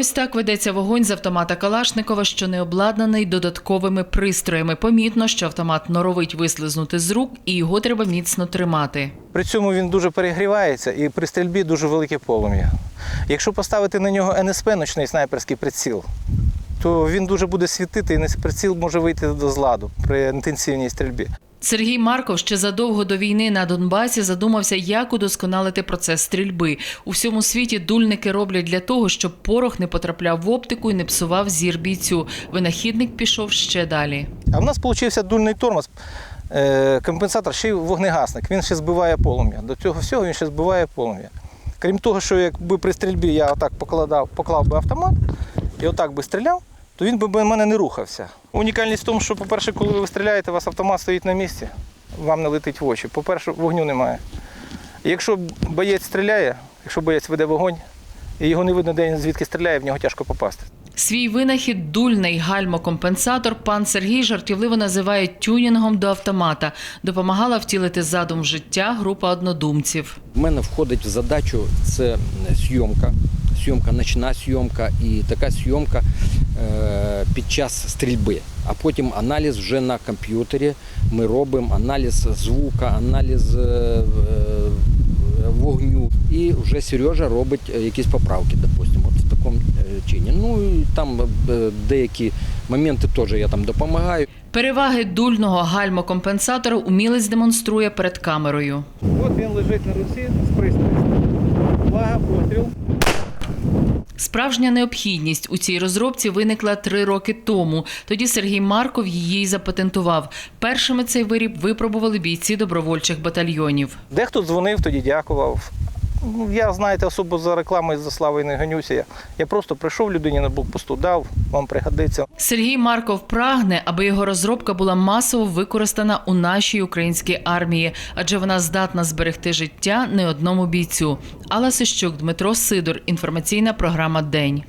Ось так ведеться вогонь з автомата Калашникова, що не обладнаний додатковими пристроями. Помітно, що автомат норовить вислизнути з рук, і його треба міцно тримати. При цьому він дуже перегрівається і при стрільбі дуже велике полум'я. Якщо поставити на нього НСП, ночний снайперський приціл, то він дуже буде світити, і приціл може вийти до зладу при інтенсивній стрільбі. Сергій Марков ще задовго до війни на Донбасі задумався, як удосконалити процес стрільби. У всьому світі дульники роблять для того, щоб порох не потрапляв в оптику і не псував зір бійцю. Винахідник пішов ще далі. А в нас вийшов дульний тормоз, е, компенсатор, ще й вогнегасник. Він ще збиває полум'я. До цього всього він ще збиває полум'я. Крім того, що якби при стрільбі я отак покладав, поклав би автомат і отак би стріляв, то він би в мене не рухався. Унікальність в тому, що, по-перше, коли ви стріляєте, у вас автомат стоїть на місці, вам не летить в очі. По-перше, вогню немає. І якщо боєць стріляє, якщо боєць веде вогонь, і його не видно, де він звідки стріляє, в нього тяжко попасти. Свій винахід дульний гальмокомпенсатор пан Сергій жартівливо називає тюнінгом до автомата. Допомагала втілити задум в життя група однодумців. В мене входить в задачу це зйомка, зйомка, ночна зйомка і така зйомка під час стрільби. А потім аналіз вже на комп'ютері. Ми робимо аналіз звука, аналіз е, е, вогню. І вже Сережа робить е, якісь поправки, допустимо, от в такому чині. Ну і там деякі моменти теж я там допомагаю. Переваги дульного гальмокомпенсатора умілець демонструє перед камерою. От він лежить на руці з пристроєм. Справжня необхідність у цій розробці виникла три роки тому. Тоді Сергій Марков її запатентував. Першими цей виріб випробували бійці добровольчих батальйонів. Дехто дзвонив, тоді дякував. Ну, Я, знаєте, особо за рекламою за славою не ганюся. Я, я просто прийшов людині на блокпосту, дав, вам пригодиться. Сергій Марков прагне, аби його розробка була масово використана у нашій українській армії, адже вона здатна зберегти життя не одному бійцю. Алла Сищук, Дмитро Сидор. Інформаційна програма День.